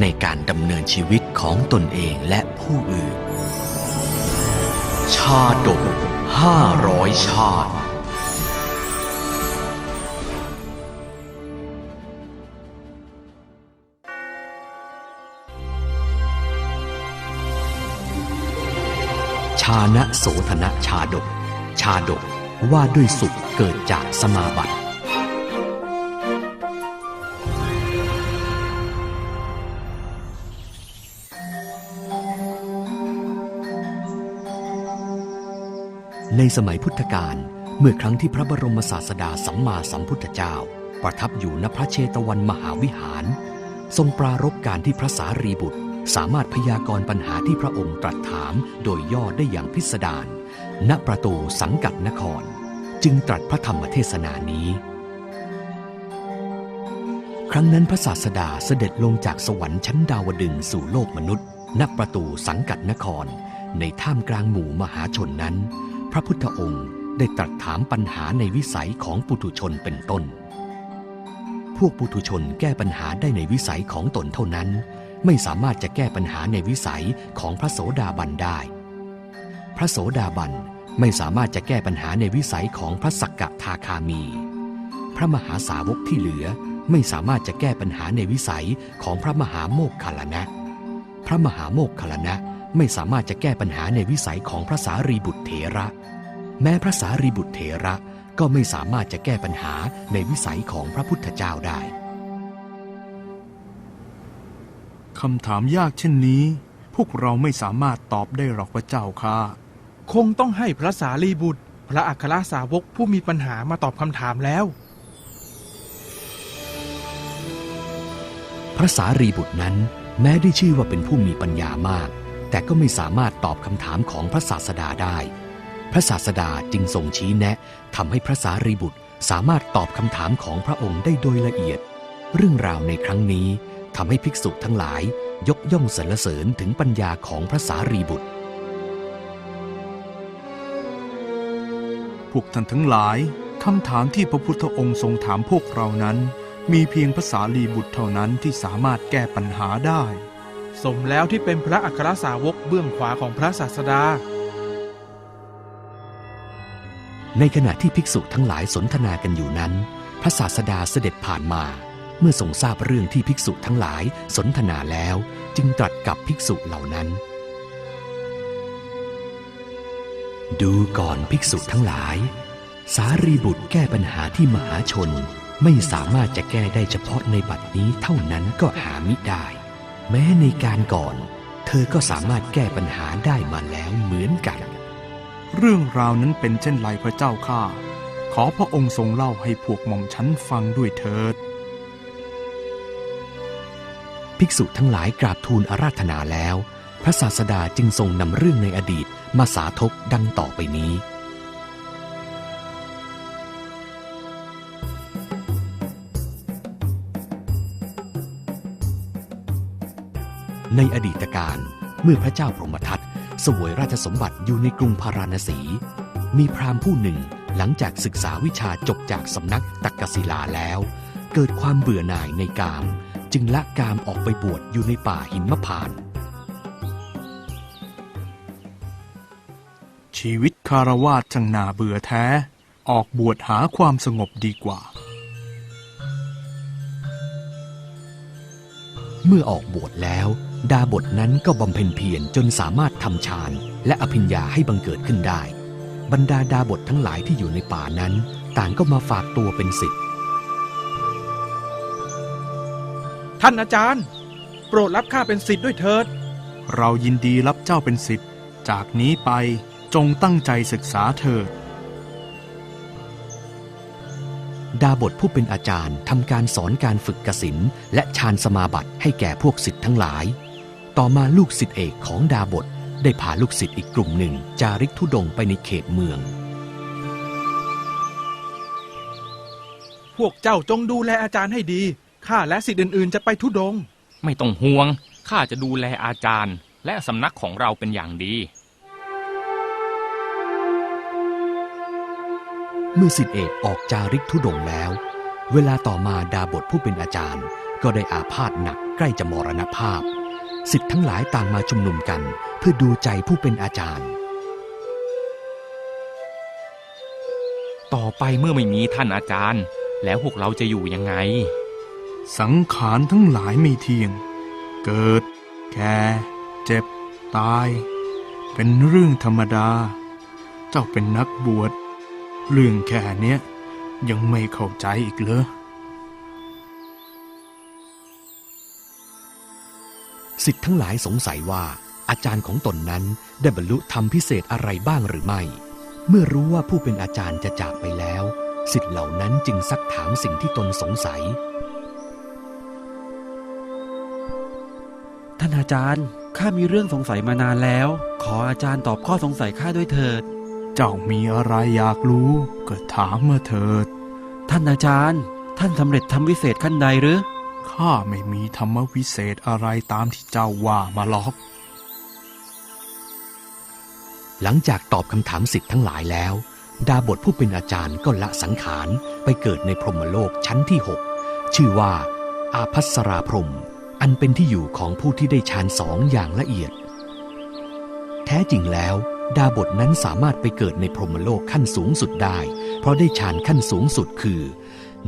ในการดำเนินชีวิตของตนเองและผู้อื่น ชาดกห้าร้อยชาติชานะโสธนะชาดก ชาดกว่าด้วยสุขเกิดจากสมาบัติ ในสมัยพุทธกาลเมื่อครั้งที่พระบรมศาสดาสัมมาสัมพุทธเจ้า ประทับอยู่ณพระเชตวันมหาวิหาร ทรงปรารบการที่พระสารีบุตร สามารถพยากรณ์ปัญหาที่พระองค์ตรัสถามโดยย่อได้อย่างพิสดารณประตูสังกัดนคร จึงตรัสพระธรรมเทศนานี้ ครั้งนั้นพระศาสดาเสด็จลงจากสวรรค์ชั้นดาวดึงส์สู่โลกมนุษย์ณประตูสังกัดนคร ในท่ามกลางหมู่มหาชนนั้น พระพุทธองค์ได้ตรัสถามปัญหาในวิสัยของปุถุชนเป็นต้น พวกปุถุชนแก้ปัญหาได้ในวิสัยของตนเท่านั้น ไม่สามารถจะแก้ปัญหาในวิสัยของพระโสดาบันได้ พระโสดาบันไม่สามารถจะแก้ปัญหาในวิสัยของพระสักกะทาคามี พระมหาสาวกที่เหลือไม่สามารถจะแก้ปัญหาในวิสัยของพระมหาโมกขลานะ พระมหาโมกขลานะ ไม่สามารถจะแก้ปัญหาในวิสัยของพระสารีบุตรเถระ แม้พระสารีบุตรเถระก็ไม่สามารถจะแก้ปัญหาในวิสัยของพระพุทธเจ้าได้คำถามยากเช่นนี้ พวกเราไม่สามารถตอบได้หรอกพระเจ้าค่ะ คงต้องให้พระสารีบุตร พระอัครสาวกผู้มีปัญหามาตอบคำถามแล้ว พระสารีบุตรนั้น แม้ได้ชื่อว่าเป็นผู้มีปัญญามาก แต่ก็ไม่สามารถตอบคำถามของพระศาสดาได้ พระศาสดาจึงทรงชี้แนะทำให้พระสารีบุตรสามารถตอบคำถามของพระองค์ได้โดยละเอียด เรื่องราวในครั้งนี้ทำให้ภิกษุทั้งหลายยกย่องสรรเสริญถึงปัญญาของพระสารีบุตร พวกท่านทั้งหลายคำถามที่พระพุทธองค์ทรงถามพวกเรานั้น มีเพียงภาษาลีบุตรเท่านั้นที่สามารถแก้ปัญหาได้ สมแล้วที่เป็นพระอัครสาวกเบื้องขวาของพระศาสดา ในขณะที่ภิกษุทั้งหลายสนทนากันอยู่นั้น พระศาสดาเสด็จผ่านมา เมื่อทรงทราบเรื่องที่ภิกษุทั้งหลายสนทนาแล้ว จึงตรัสกับภิกษุเหล่านั้น ดูก่อนภิกษุทั้งหลาย สารีบุตรแก้ปัญหาที่มหาชนไม่สามารถจะแก้ได้เฉพาะในบัดนี้เท่านั้นก็หามิได้ แม้ในการก่อน เธอก็สามารถแก้ปัญหาได้มาแล้วเหมือนกัน เรื่องราวนั้นเป็นเช่นไรพระเจ้าข้าขอพระองค์ทรงเล่าให้พวกหม่อมฉันฟังด้วยเถิด ภิกษุทั้งหลายกราบทูลอาราธนาแล้ว พระศาสดาจึงทรงนำเรื่องในอดีตมาสาธกดังต่อไปนี้ ในอดีตการเมื่อพระเจ้าพรหมทัตเสวยราชสมบัติอยู่ในกรุงพาราณสี มีพราหมณ์ผู้หนึ่งหลังจากศึกษาวิชาจบจากสำนักตักกศิลาแล้ว เกิดความเบื่อหน่ายในกาม จึงละกามออกไปบวชอยู่ในป่าหินมะพาน ชีวิตคารวาสช่างนาเบื่อแท้ ออกบวชหาความสงบดีกว่า เมื่อออกบวชแล้ว ดาบทนั้นก็บำเพ็ญเพียรจนสามารถทำฌานและอภิญญาให้บังเกิดขึ้นได้ บรรดาดาบททั้งหลายที่อยู่ในป่านั้น ต่างก็มาฝากตัวเป็นศิษย์ท่านอาจารย์ โปรดรับข้าเป็นศิษย์ด้วยเถิด เรายินดีรับเจ้าเป็นศิษย์จากนี้ไปจงตั้งใจศึกษาเถิด ดาบทผู้เป็นอาจารย์ทำการสอนการฝึกกสินและฌานสมาบัติให้แก่พวกศิษย์ทั้งหลายพต่อมาลูกศิษย์เอกของดาบทได้พาลูกศิษย์อีกกลุ่มหนึ่ง จาริกธุดงค์ไปในเขตเมือง พวกเจ้าจงดูแลอาจารย์ให้ดี ข้าและสิทธิ์อื่นๆ จะไปทุดงค์ไม่ต้องห่วง ข้าจะดูแลอาจารย์ และสำนักของเราเป็นอย่างดี เมื่อสิทธิเอกออกจาริกธุดงค์แล้ว เวลาต่อมาดาบทผู้เป็นอาจารย์ ก็ได้อาพาธหนักใกล้จะมรณภาพ สิทธิ์ทั้งหลายต่างมาชุมนุมกัน เพื่อดูใจผู้เป็นอาจารย์ ต่อไปเมื่อไม่มีท่านอาจารย์ แล้วพวกเราจะอยู่ยังไง สังขารทั้งหลายไม่เที่ยง เกิด แก่เจ็บ ตาย เป็นเรื่องธรรมดา เจ้าเป็นนักบวช เรื่องแค่เนี้ยยังไม่เข้าใจอีกเหรอสิทธิ์ทั้งหลายสงสัยว่า อาจารย์ของตนนั้นได้บรรลุธรรมพิเศษอะไรบ้างหรือไม่ เมื่อรู้ว่าผู้เป็นอาจารย์จะจากไปแล้ว สิทธิ์เหล่านั้นจึงซักถามสิ่งที่ตนสงสัย ท่านอาจารย์ข้ามีเรื่องสงสัยมานานแล้ว ขออาจารย์ตอบข้อสงสัยข้าด้วยเถิด เจ้ามีอะไรอยากรู้ก็ถามมาเถิด ท่านอาจารย์ ท่านสำเร็จทำวิเศษขั้นใดหรือ ข้าไม่มีธรรมวิเศษอะไรตามที่เจ้าว่ามาหรอก หลังจากตอบคำถามสิทธิ์ทั้งหลายแล้ว ดาบทผู้เป็นอาจารย์ก็ละสังขารไปเกิดในพรหมโลกชั้นที่ 6 ชื่อว่า อาพัสราพรหมอันเป็นที่อยู่ของผู้ที่ได้ฌานสองอย่างละเอียด แท้จริงแล้ว ดาบทนั้นสามารถไปเกิดในพรหมโลกขั้นสูงสุดได้ เพราะได้ฌานขั้นสูงสุดคือ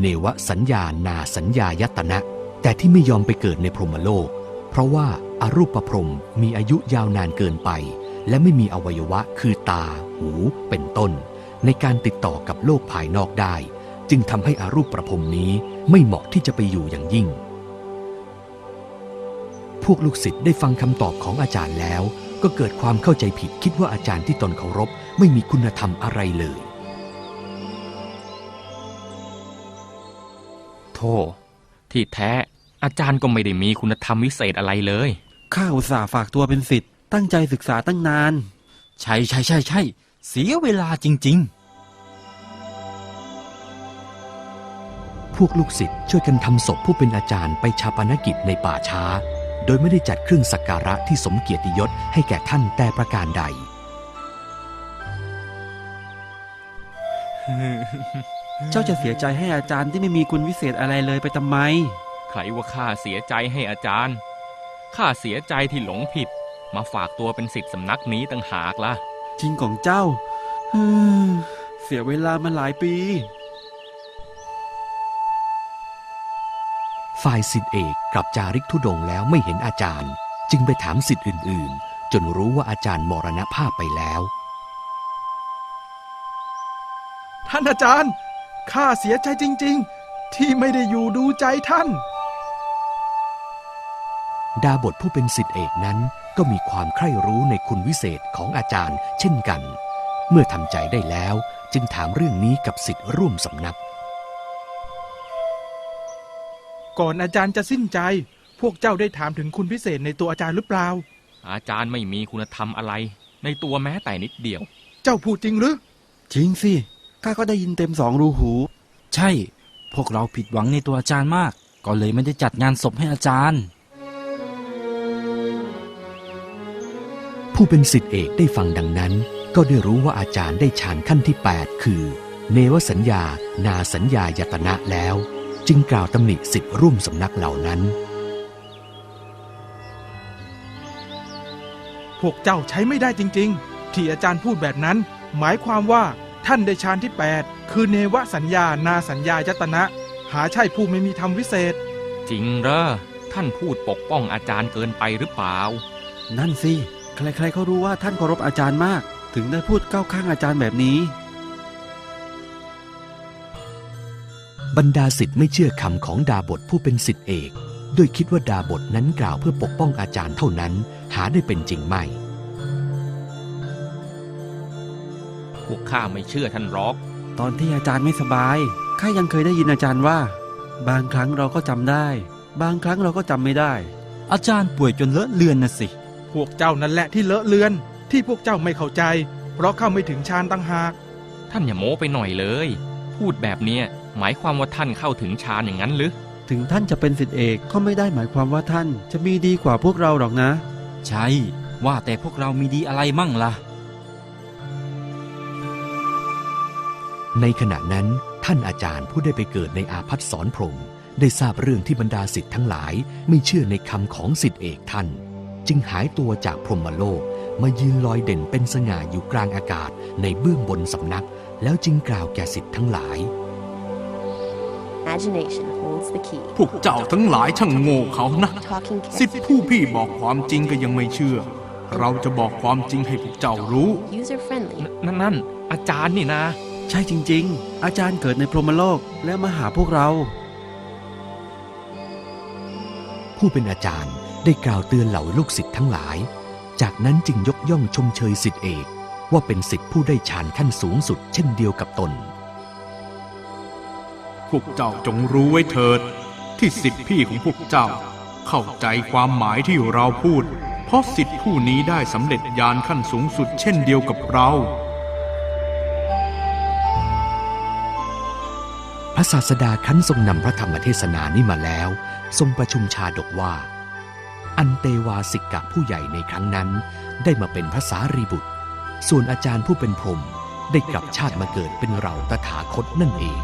เนวสัญญานาสัญญายตนะ แต่ที่ไม่ยอมไปเกิดในพรหมโลก เพราะว่าอารูปพรหมมีอายุยาวนานเกินไป และไม่มีอวัยวะคือตา หู เป็นต้น ในการติดต่อกับโลกภายนอกได้ จึงทำให้อารูปประพรมนี้ไม่เหมาะที่จะไปอยู่อย่างยิ่ง พวกลูกศิษย์ได้ฟังคำตอบของอาจารย์แล้ว ก็เกิดความเข้าใจผิดคิดว่าอาจารย์ที่ตนเคารพไม่มีคุณธรรมอะไรเลย โธ่ที่แท้อาจารย์ก็ไม่ได้มีคุณธรรมวิเศษอะไรเลย ข้าอุตส่าห์ฝากตัวเป็นศิษย์ตั้งใจศึกษาตั้งนาน ใช่ใช่ใช่ใช่เสียเวลาจริงพวกลูกศิษย์ช่วยกันทำศพผู้เป็นอาจารย์ไปชาปนกิจในป่าช้า โดยไม่ได้จัดเครื่องสักการะที่สมเกียรติยศให้แก่ท่านแต่ประการใด เจ้าจะเสียใจให้อาจารย์ที่ไม่มีคุณวิเศษอะไรเลยไปทำไม ใครว่าข้าเสียใจให้อาจารย์ ข้าเสียใจที่หลงผิด มาฝากตัวเป็นสิทธิ์สำนักนี้ตั้งหากล่ะ จริงของเจ้าฮึ่มเสียเวลามาหลายปี ฝ่ายสิทธิเอกกลับจาริกธุดงค์แล้วไม่เห็นอาจารย์ จึงไปถามสิทธิ์อื่น ๆ จนรู้ว่าอาจารย์มรณภาพไปแล้ว ท่านอาจารย์ข้าเสียใจจริง ๆ ที่ไม่ได้อยู่ดูใจท่าน ดาบทผู้เป็นสิทธิเอกนั้นก็มีความใคร่รู้ในคุณวิเศษของอาจารย์ เช่นกัน เมื่อทำใจได้แล้วจึงถามเรื่องนี้กับสิทธิ์ร่วมสำนัก ก่อนอาจารย์จะสิ้นใจ พวกเจ้าได้ถามถึงคุณพิเศษในตัวอาจารย์หรือเปล่า อาจารย์ไม่มีคุณธรรมอะไร ในตัวแม้แต่นิดเดียว เจ้าพูดจริงหรือ จริงสิ ข้าก็ได้ยินเต็มสองรูหูๆใช่ พวกเราผิดหวังในตัวอาจารย์มาก ก็เลยไม่ได้จัดงานศพให้อาจารย์ ผู้เป็นสิทธิเอกได้ฟังดังนั้น ก็ได้รู้ว่าอาจารย์ได้ฌานขั้นที่ 8 คือ เนวสัญญา นาสัญญายตนะแล้ว จึงกล่าวตำหนิสิทธิ์ร่วมสำนักเหล่านั้น พวกเจ้าใช้ไม่ได้จริง ๆ ที่อาจารย์พูดแบบนั้น หมายความว่าท่านได้ฌานที่ 8 คือเนวสัญญานาสัญญายตนะ หาใช่ผู้ไม่มีธรรมวิเศษ จริงเหรอท่านพูดปกป้องอาจารย์เกินไปหรือเปล่า นั่นสิ ใครๆเขารู้ว่าท่านเคารพอาจารย์มาก ถึงได้พูดก้าวข้างอาจารย์แบบนี้ บรรดาสิทธิ์ไม่เชื่อคำของดาบทผู้เป็นสิทธิเอกโดยคิดว่าดาบทนั้นกล่าวเพื่อปกป้องอาจารย์เท่านั้นหาได้เป็นจริงไม่พวกข้าไม่เชื่อท่านหรอก ตอนที่อาจารย์ไม่สบายข้ายังเคยได้ยินอาจารย์ว่า บางครั้งเราก็จำได้ บางครั้งเราก็จำไม่ได้ อาจารย์ป่วยจนเลอะเลือนนะสิ พวกเจ้านั่นแหละที่เลอะเลือน ที่พวกเจ้าไม่เข้าใจ เพราะเข้าไม่ถึงฌานตั้งหาก ท่านอย่าโม้ไปหน่อยเลย พูดแบบเนี้ย หมายความว่าท่านเข้าถึงฌานอย่างนั้นหรือ ถึงท่านจะเป็นสิทธิเอกก็ไม่ได้หมายความว่าท่าน จะมีดีกว่าพวกเราหรอกนะ ใช่ ว่าแต่พวกเรามีดีอะไรมั่งล่ะ ในขณะนั้นท่านอาจารย์ผู้ได้ไปเกิดในอาพัฒสอนพรหมได้ทราบเรื่องที่บรรดาสิทธิ์ทั้งหลายไม่เชื่อในคำของสิทธิเอกท่าน จึงหายตัวจากพรหมโลกมายืนลอยเด่นเป็นสง่าอยู่กลางอากาศในเบื้องบนสำนัก แล้วจึงกล่าวแก่สิทธิ์ทั้งหลาย Imagination holds the key. พวกเจ้าทั้งหลายช่างโง่เขานะ Talking สิทธิ carefully. ผู้พี่บอกความจริงก็ยังไม่เชื่อ เราจะบอกความจริงให้พวกเจ้ารู้ User friendly. นั่นนั่นอาจารย์นี่นะ ใช่จริง ๆ อาจารย์เกิดในพรหมโลกแล้วมาหาพวกเรา ผู้เป็นอาจารย์ได้กล่าวเตือนเหล่าลูกศิษย์ทั้งหลาย จากนั้นจึงยกย่องชมเชยสิทธิเอก ว่าเป็นสิทธิผู้ได้ฌานขั้นสูงสุดเช่นเดียวกับตน พวกเจ้าจงรู้ไว้เถิด ที่สิทธิพี่ของพวกเจ้า เข้าใจความหมายที่เราพูด เพราะสิทธิผู้นี้ได้สำเร็จญาณขั้นสูงสุดเช่นเดียวกับเราพระศาสดาครั้นทรงนำพระธรรมเทศนานี้มาแล้ว ทรงประชุมชาดกว่า อันเตวาสิกกะผู้ใหญ่ในครั้งนั้น ได้มาเป็นพระสารีบุตร ส่วนอาจารย์ผู้เป็นพรหมได้กลับชาติมาเกิดเป็นเราตถาคตนั่นเอง